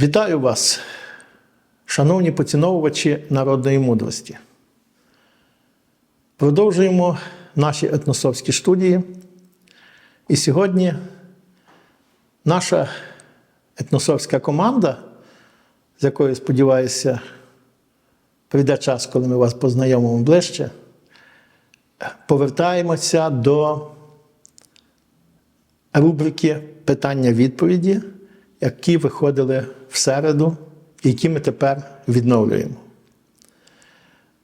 Вітаю вас, шановні поціновувачі народної мудрості. Продовжуємо наші етносовські студії. І сьогодні наша етносовська команда, з якою, сподіваюся, прийде час, коли ми вас познайомимо ближче, повертаємося до рубрики питання-відповіді, які виходили в середу, які ми тепер відновлюємо.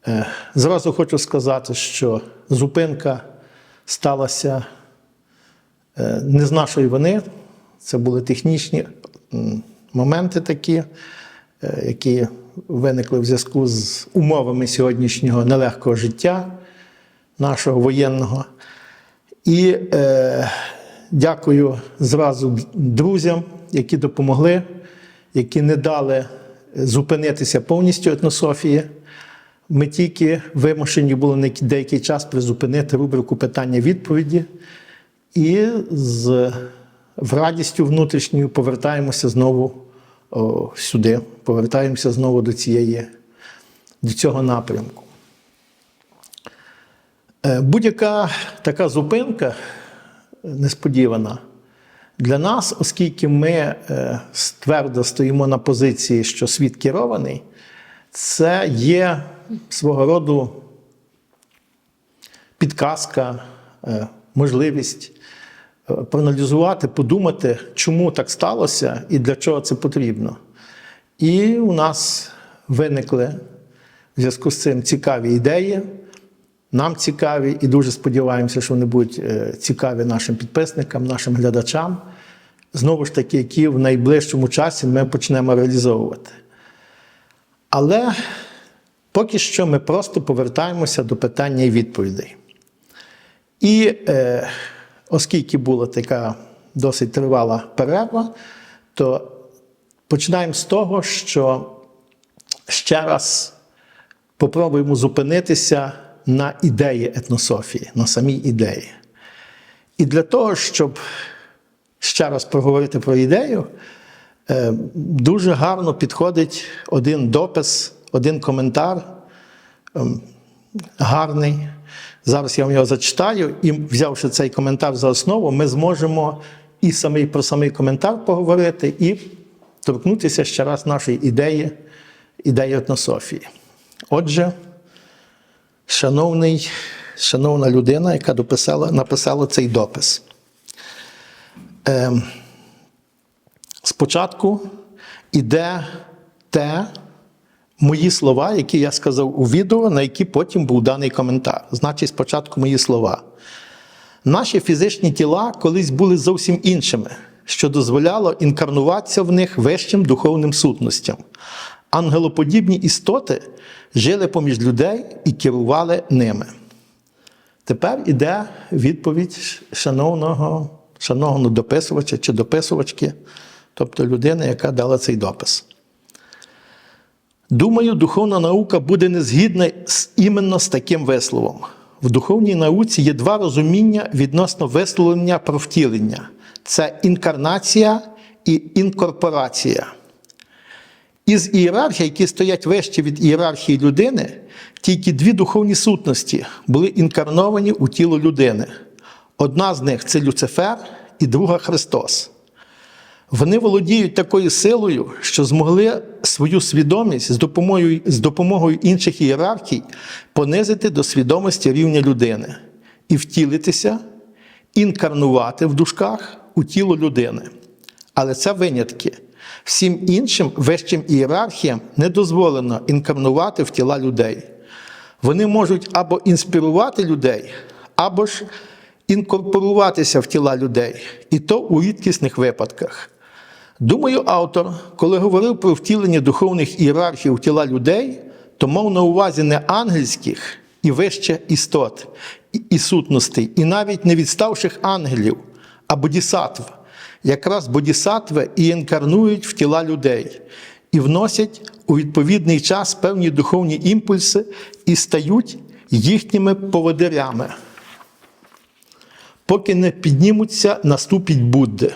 Е, Зразу хочу сказати, що зупинка сталася е, не з нашої вини. Це були технічні моменти такі, е, які виникли в зв'язку з умовами сьогоднішнього нелегкого життя нашого воєнного. І е, дякую зразу друзям, які допомогли, які не дали зупинитися повністю етнософії. Ми тільки вимушені були на деякий час призупинити рубрику питання-відповіді і з в радістю внутрішньою повертаємося знову о, сюди, повертаємося знову до цієї, до цього напрямку. Е, Будь-яка така зупинка несподівана для нас, оскільки ми е, твердо стоїмо на позиції, що світ керований, це є свого роду підказка, е, можливість е, проаналізувати, подумати, чому так сталося і для чого це потрібно. І у нас виникли в зв'язку з цим цікаві ідеї. Нам цікаві і дуже сподіваємося, що вони будуть е, цікаві нашим підписникам, нашим глядачам. Знову ж таки, які в найближчому часі ми почнемо реалізовувати. Але поки що ми просто повертаємося до питання і відповідей. І е, оскільки була така досить тривала перерва, то починаємо з того, що ще раз попробуємо зупинитися на ідеї етнософії, на самій ідеї. І для того, щоб ще раз проговорити про ідею, е, дуже гарно підходить один допис, один коментар, ем, гарний. Зараз я вам його зачитаю, і взявши цей коментар за основу, ми зможемо і самий, про самий коментар поговорити, і торкнутися ще раз нашої ідеї, ідеї етнософії. Отже, шановний, шановна людина, яка дописала, написала цей допис. Ем, спочатку іде те, мої слова, які я сказав у відео, на які потім був даний коментар. Значить, спочатку мої слова. Наші фізичні тіла колись були зовсім іншими, що дозволяло інкарнуватися в них вищим духовним сутностям. Ангелоподібні істоти жили поміж людей і керували ними. Тепер іде відповідь шановного, шановного дописувача чи дописувачки, тобто людини, яка дала цей допис. Думаю, духовна наука буде незгідна іменно з таким висловом. В духовній науці є два розуміння відносно висловлення про втілення: це інкарнація і інкорпорація. Із ієрархій, які стоять вище від ієрархії людини, тільки дві духовні сутності були інкарновані у тіло людини. Одна з них це Люцифер, і друга Христос. Вони володіють такою силою, що змогли свою свідомість з допомогою, з допомогою інших ієрархій понизити до свідомості рівня людини і втілитися, інкарнувати в дужках у тіло людини. Але це винятки. Всім іншим вищим ієрархіям не дозволено інкарнувати в тіла людей. Вони можуть або інспірувати людей, або ж інкорпоруватися в тіла людей, і то у рідкісних випадках. Думаю, автор, коли говорив про втілення духовних ієрархій в тіла людей, то мав на увазі не ангельських і вище істот і сутностей, і навіть не відставших ангелів, а бодісатв. Якраз бодісатви і інкарнують в тіла людей і вносять у відповідний час певні духовні імпульси і стають їхніми поводирями, поки не піднімуться на ступінь Будди.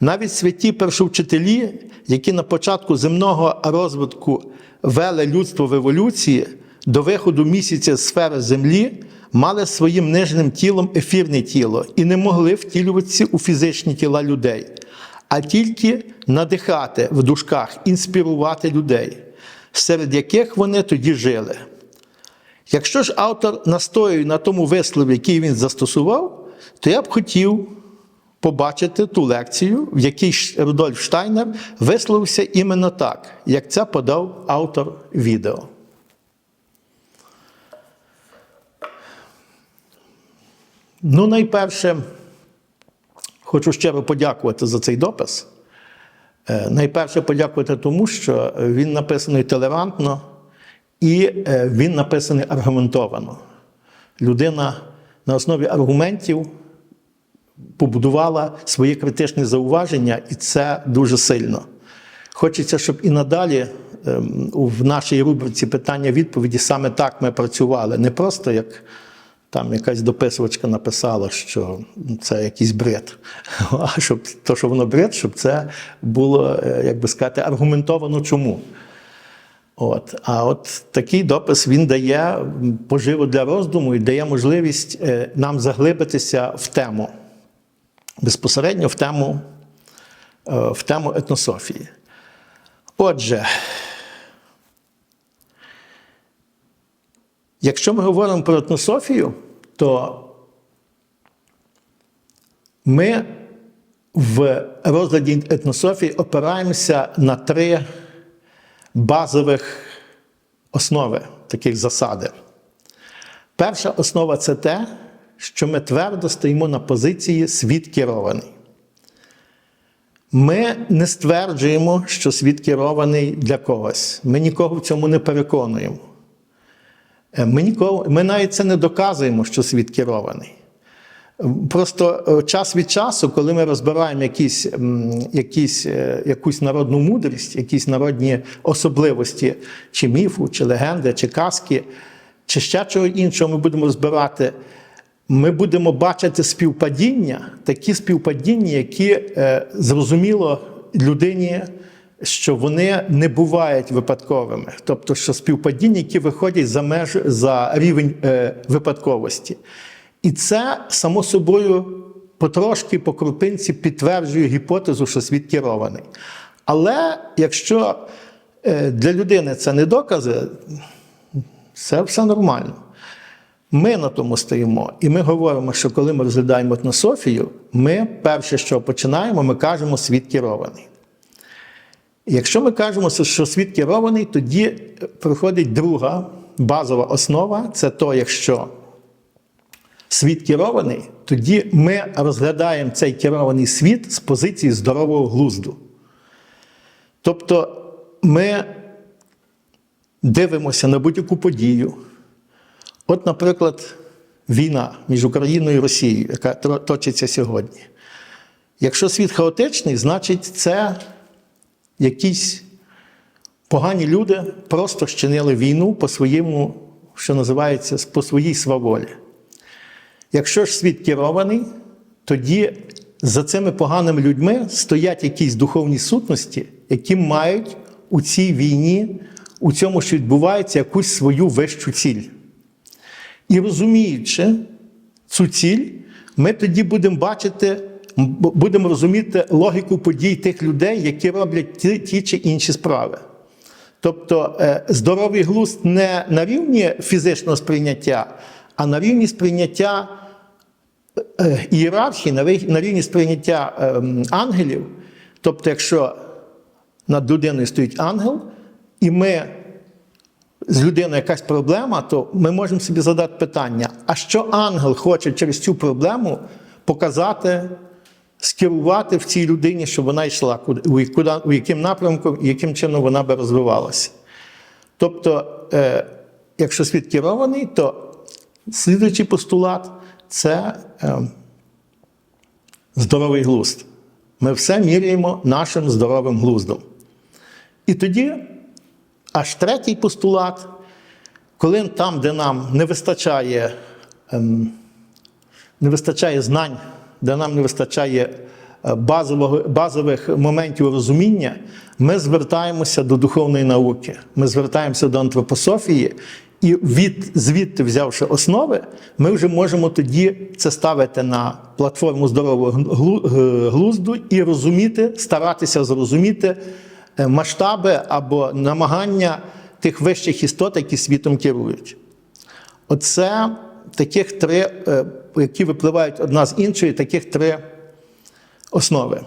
Навіть святі першовчителі, які на початку земного розвитку вели людство в еволюції, до виходу місяця з сфери Землі, мали своїм нижнім тілом ефірне тіло і не могли втілюватися у фізичні тіла людей, а тільки надихати в дужках, інспірувати людей, серед яких вони тоді жили. Якщо ж автор настоює на тому вислові, який він застосував, то я б хотів побачити ту лекцію, в якій Рудольф Штайнер висловився іменно так, як це подав автор відео. Ну, найперше, хочу щиро подякувати за цей допис. Е, Найперше подякувати тому, що він написаний толерантно і е, він написаний аргументовано. Людина на основі аргументів побудувала свої критичні зауваження, і це дуже сильно. Хочеться, щоб і надалі ем, в нашій рубриці питання-відповіді саме так ми працювали. Не просто як там якась дописувачка написала, що це якийсь бред, а щоб то, що воно бред, щоб це було, е, як би сказати, аргументовано чому. От. А от такий допис він дає поживу для роздуму і дає можливість е, нам заглибитися в тему, безпосередньо в тему, е, в тему етнософії. Отже, якщо ми говоримо про етнософію, то ми в розгляді етнософії опираємося на три базових основи, таких засади. Перша основа це те, що ми твердо стоїмо на позиції світ керований. Ми не стверджуємо, що світ керований для когось. Ми нікого в цьому не переконуємо. Е, Ми, нікого, ми навіть це не доказуємо, що світ керований. Просто е, час від часу, коли ми розбираємо якісь, якісь, е, якусь народну мудрість, якісь народні особливості чи міфу, чи легенди, чи казки, чи ще чого іншого ми будемо розбирати, ми будемо бачити співпадіння, такі співпадіння, які зрозуміло людині, що вони не бувають випадковими. Тобто, що співпадіння, які виходять за меж за рівень е, випадковості. І це само собою потрошки по крупинці підтверджує гіпотезу, що світ керований. Але якщо е, для людини це не докази, це все нормально. Ми на тому стоїмо, і ми говоримо, що коли ми розглядаємо етнософію, ми перше, що починаємо, ми кажемо світ керований. Якщо ми кажемо, що світ керований, тоді приходить друга базова основа це то, якщо світ керований, тоді ми розглядаємо цей керований світ з позиції здорового глузду. Тобто ми дивимося на будь-яку подію. От, наприклад, війна між Україною і Росією, яка точиться сьогодні. Якщо світ хаотичний, значить це якісь погані люди просто щинили війну по своєму, що називається, по своїй сваволі. Якщо ж світ керований, тоді за цими поганими людьми стоять якісь духовні сутності, які мають у цій війні, у цьому, що відбувається, якусь свою вищу ціль. І розуміючи цю ціль, ми тоді будемо бачити, будемо розуміти логіку подій тих людей, які роблять ті, ті чи інші справи. Тобто е, здоровий глузд не на рівні фізичного сприйняття, а на рівні сприйняття е, ієрархії, на рівні сприйняття ем, ангелів. Тобто, якщо над людиною стоїть ангел, і ми з людиною якась проблема, то ми можемо собі задати питання: а що ангел хоче через цю проблему показати, скерувати в цій людині, щоб вона йшла, куди, куди, у яким напрямком і яким чином вона би розвивалася. Тобто, е, якщо світ керований, то слідуючий постулат це е, здоровий глузд. Ми все міряємо нашим здоровим глуздом. І тоді аж третій постулат, коли там, де нам не вистачає, ем, не вистачає знань, де нам не вистачає е, базових моментів розуміння, ми звертаємося до духовної науки, ми звертаємося до антропософії, і від, звідти, взявши основи, ми вже можемо тоді це ставити на платформу здорового е, глузду і розуміти, старатися зрозуміти е, масштаби або намагання тих вищих істот, які світом керують. Оце таких три, які випливають одна з іншої, таких три основи.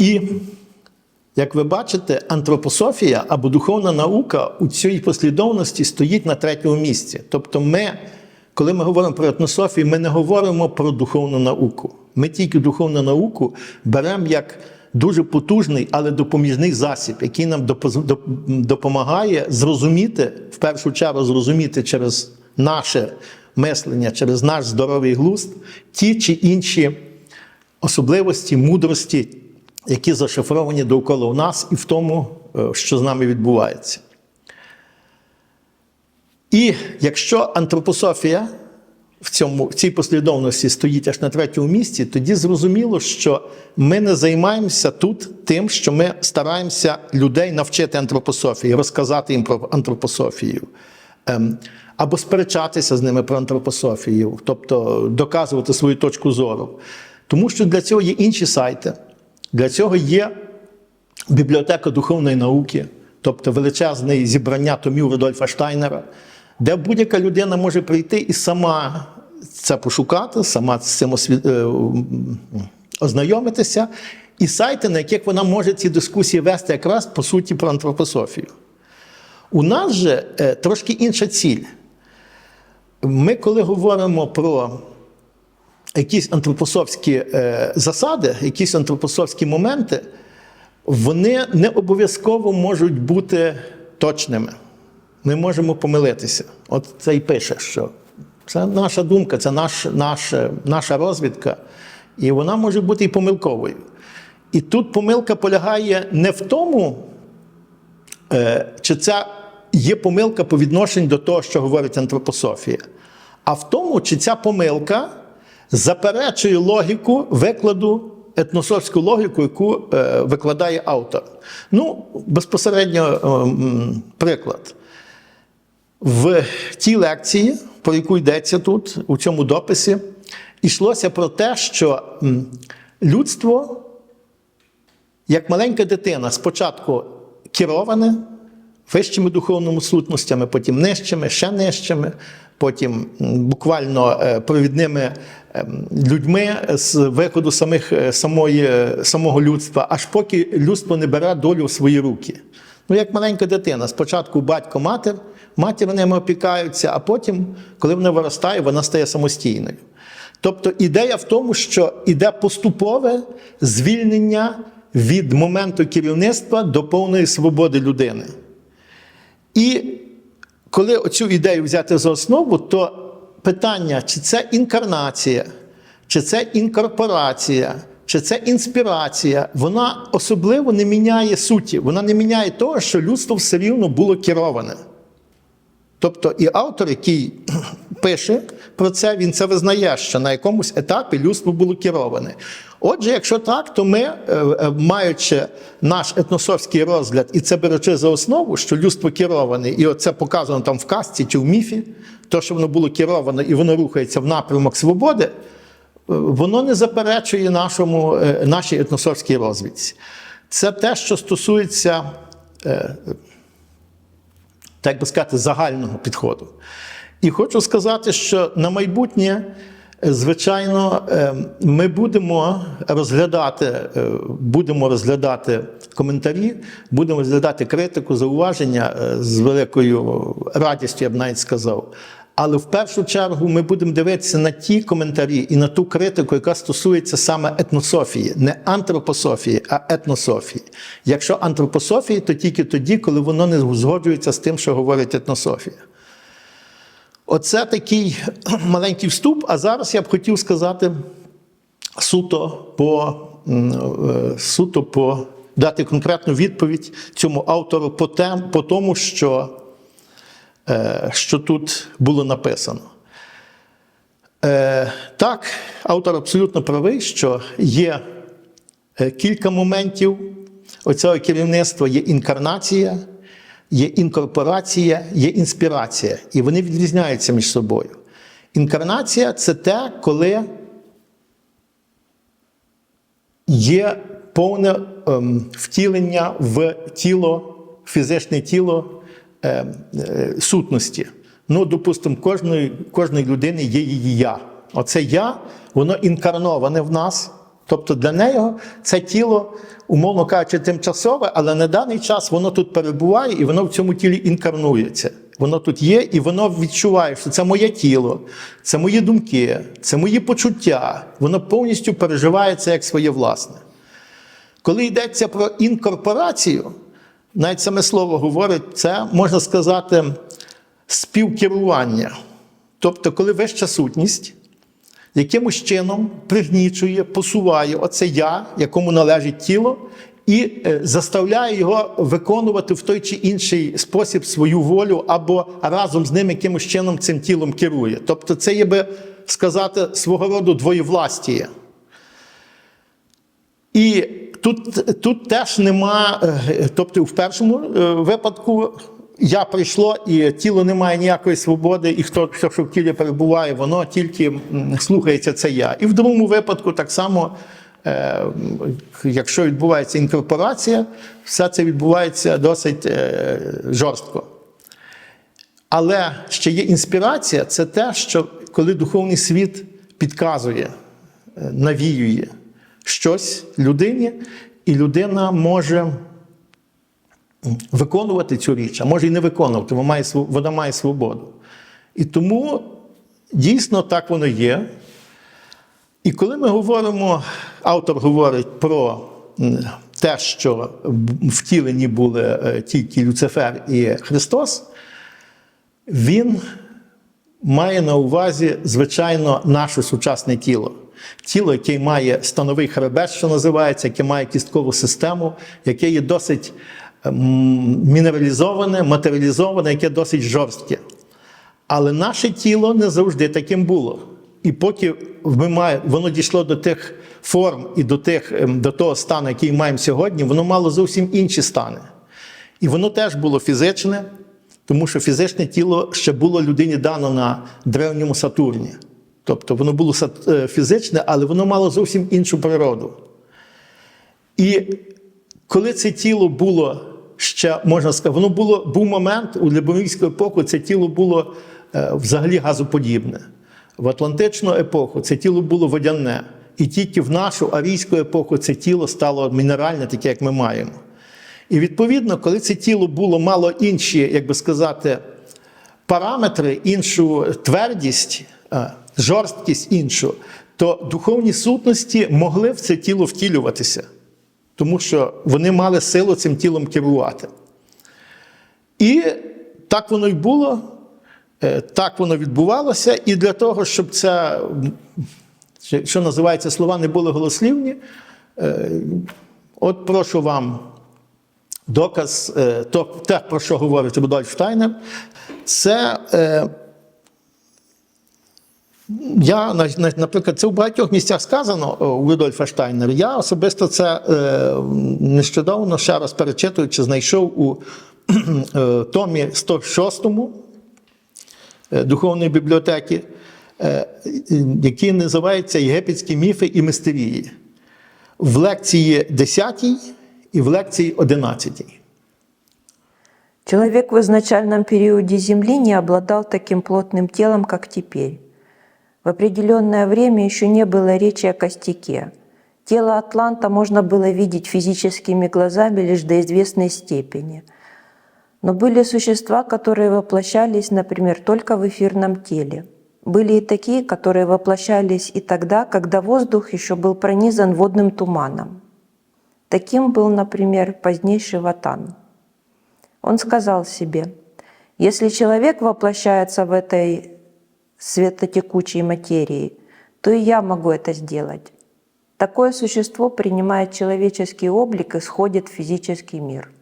І, як ви бачите, антропософія або духовна наука у цій послідовності стоїть на третьому місці. Тобто, ми, коли ми говоримо про етнософію, ми не говоримо про духовну науку. Ми тільки духовну науку беремо як дуже потужний, але допоміжний засіб, який нам допомагає зрозуміти, в першу чергу, зрозуміти через наше мислення, через наш здоровий глузд ті чи інші особливості, мудрості, які зашифровані довкола у нас і в тому, е, що з нами відбувається. І якщо антропософія в, цьому, в цій послідовності стоїть аж на третьому місці, тоді зрозуміло, що ми не займаємося тут тим, що ми стараємося людей навчити антропософії, розказати їм про антропософію. Ем, або сперечатися з ними про антропософію, тобто доказувати свою точку зору. Тому що для цього є інші сайти, для цього є бібліотека духовної науки, тобто величезне зібрання томів Рудольфа Штайнера, де будь-яка людина може прийти і сама це пошукати, сама з цим осві- е, ознайомитися, і сайти, на яких вона може ці дискусії вести якраз по суті про антропософію. У нас же е, трошки інша ціль. Ми, коли говоримо про якісь антропософські е, засади, якісь антропософські моменти, вони не обов'язково можуть бути точними. Ми можемо помилитися. От це і пише, що це наша думка, це наш, наш, наша розвідка, і вона може бути і помилковою. І тут помилка полягає не в тому, е, чи це є помилка по відношенню до того, що говорить антропософія, а в тому, чи ця помилка заперечує логіку викладу, етнософську логіку, яку е, викладає автор. Ну, безпосередньо е, приклад. В тій лекції, про яку йдеться тут, у цьому дописі, йшлося про те, що людство, як маленька дитина, спочатку кероване вищими духовними сутностями, потім нижчими, ще нижчими, потім буквально е, провідними ем, людьми з виходу самих, е, самої, е, самого людства, аж поки людство не бере долю в свої руки. Ну, як маленька дитина, спочатку батько, матір, ними опікаються, а потім, коли вона виростає, вона стає самостійною. Тобто ідея в тому, що йде поступове звільнення від моменту керівництва до повної свободи людини. І коли оцю ідею взяти за основу, то питання, чи це інкарнація, чи це інкорпорація, чи це інспірація, вона особливо не міняє суті, вона не міняє того, що людство все рівно було кероване. Тобто і автор, який пише про це, він це визнає, що на якомусь етапі людство було кероване. Отже, якщо так, то ми, е, е, маючи наш етносовський розгляд, і це беручи за основу, що людство кероване, і оце показано там в казці чи в міфі, то, що воно було кероване і воно рухається в напрямок свободи, е, воно не заперечує нашому, нашій етносовській розвідці. Це те, що стосується так би сказати, загального підходу. І хочу сказати, що на майбутнє, е, звичайно, е, ми будемо розглядати, е, будемо розглядати коментарі, будемо розглядати критику, зауваження з великою радістю, я б навіть сказав. Але в першу чергу ми будемо дивитися на ті коментарі і на ту критику, яка стосується саме етнософії, не антропософії, а етнософії. Якщо антропософії, то тільки тоді, коли воно не згоджується з тим, що говорить етнософія. Оце такий маленький вступ. А зараз я б хотів сказати суто по, е, суто по дати конкретну відповідь цьому автору по, тем, по тому, що, що тут було написано. Е, так, автор абсолютно правий, що є е, кілька моментів оцього керівництва, є інкарнація, є інкорпорація, є інспірація. І вони відрізняються між собою. Інкарнація це те, коли є повне ем, втілення в тіло, фізичне тіло ем, е, сутності. Ну, допустимо, кожної, кожної людини є її я. Оце я, воно інкарноване в нас. Тобто для неї це тіло, умовно кажучи, тимчасове, але на даний час воно тут перебуває і воно в цьому тілі інкарнується. Воно тут є, і воно відчуває, що це моє тіло, це мої думки, це мої почуття. Воно повністю переживає це як своє власне. Коли йдеться про інкорпорацію, навіть саме слово говорить, це можна сказати співкерування. Тобто, коли вища сутність якимось чином пригнічує, посуває оце я, якому належить тіло, і е, заставляє його виконувати в той чи інший спосіб свою волю, або разом з ним якимось чином цим тілом керує. Тобто, це є би сказати свого роду двоєвластіє. І тут, тут теж нема, е, тобто в першому е, випадку я прийшло, і тіло не має ніякої свободи, і хто все, що в тілі перебуває, воно тільки слухається це я. І в другому випадку так само, е, якщо відбувається інкорпорація, все це відбувається досить жорстко. Але ще є інспірація це те, що коли духовний світ підказує, навіює щось людині, і людина може виконувати цю річ, а може і не виконувати, вона має, вона має свободу. І тому дійсно так воно є. І коли ми говоримо, автор говорить про те, що втілені були е, тільки Люцифер і Христос, він має на увазі, звичайно, наше сучасне тіло. Тіло, яке має становий хребет, що називається, яке має кісткову систему, яке є досить ем, мінералізоване, матеріалізоване, яке досить жорстке. Але наше тіло не завжди таким було. І поки воно дійшло до тих форм і до, тих, ем, до того стану, який маємо сьогодні, воно мало зовсім інші стани. І воно теж було фізичне, тому що фізичне тіло ще було людині дано на древньому Сатурні. Тобто воно було е, фізичне, але воно мало зовсім іншу природу. І коли це тіло було ще, можна сказати, воно було, був момент у Лібовійську епоху, це тіло було е, взагалі газоподібне. В Атлантичну епоху це тіло було водяне. І тільки в нашу арійську епоху це тіло стало мінеральне, таке, як ми маємо. І відповідно, коли це тіло було мало інші, як би сказати, параметри, іншу твердість, е, жорсткість іншу, то духовні сутності могли в це тіло втілюватися, тому що вони мали силу цим тілом керувати. І так воно й було, е, так воно відбувалося, і для того, щоб це, що- називається, слова не були голослівні, е, от прошу вам доказ, е, то, те, про що говорить Рудольф Штайнер, це. Я, на- на- наприклад, це в багатьох місцях сказано у Рудольфа Штайнера. Я особисто це е, нещодавно ще раз перечитуючи, знайшов у е, томі 106 е, Духовної бібліотеки, е, який називається Єгипетські міфи і мистерії. В лекції 10 і в лекції 11. Человек в изначальном периоде Земли не обладал таким плотным телом, как теперь. В определенное время еще не было речи о костяке. Тело Атланта можно было видеть физическими глазами лишь до известной степени. Но были существа, которые воплощались, например, только в эфирном теле. Были и такие, которые воплощались и тогда, когда воздух еще был пронизан водным туманом. Таким был, например, позднейший Ватан. Он сказал себе, если человек воплощается в этой светотекучей материи, то и я могу это сделать. Такое существо принимает человеческий облик и сходит в физический мир.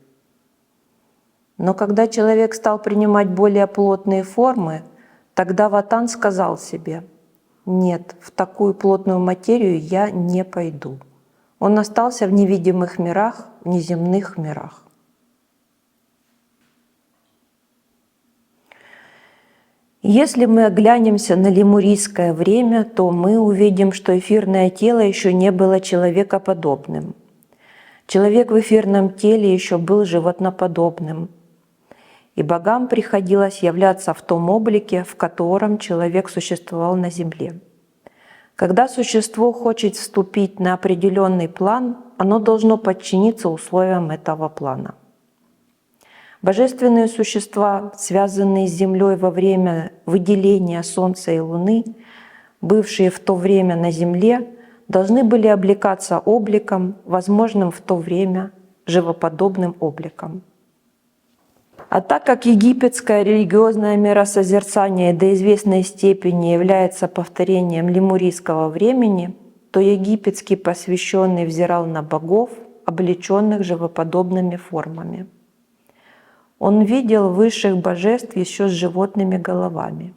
Но когда человек стал принимать более плотные формы, тогда Ватан сказал себе, нет, в такую плотную материю я не пойду. Он остался в невидимых мирах, в неземных мирах. Если мы оглянемся на лемурийское время, то мы увидим, что эфирное тело еще не было человекоподобным. Человек в эфирном теле еще был животноподобным. И богам приходилось являться в том облике, в котором человек существовал на земле. Когда существо хочет вступить на определенный план, оно должно подчиниться условиям этого плана. Божественные существа, связанные с Землей во время выделения Солнца и Луны, бывшие в то время на Земле, должны были облекаться обликом, возможным в то время живоподобным обликом. А так как египетское религиозное миросозерцание до известной степени является повторением лемурийского времени, то египетский посвященный взирал на богов, облеченных живоподобными формами. Он видел высших божеств еще с животными головами.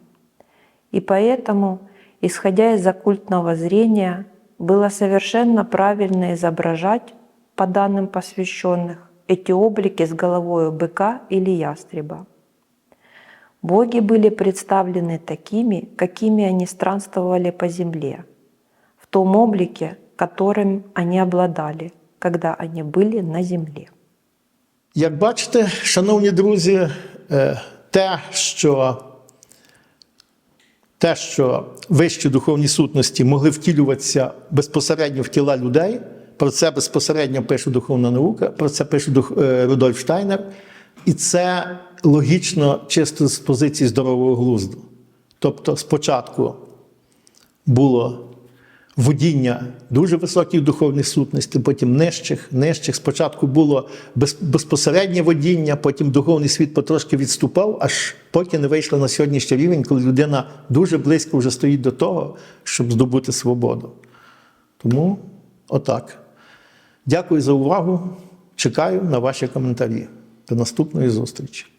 И поэтому, исходя из оккультного зрения, было совершенно правильно изображать, по данным посвященных, эти облики с головой быка или ястреба. Боги были представлены такими, какими они странствовали по земле, в том облике, которым они обладали, когда они были на земле. Як бачите, шановні друзі, е, те, що, те, що вищі духовні сутності могли втілюватися безпосередньо в тіла людей, про це безпосередньо пише духовна наука, про це пише е, Рудольф Штайнер. І це логічно чисто з позиції здорового глузду. Тобто, спочатку було водіння дуже високих духовних сутностей, потім нижчих, нижчих. Спочатку було безпосереднє водіння, потім духовний світ потрошки відступав, аж поки не вийшло на сьогоднішній рівень, коли людина дуже близько вже стоїть до того, щоб здобути свободу. Тому отак. Дякую за увагу. Чекаю на ваші коментарі. До наступної зустрічі.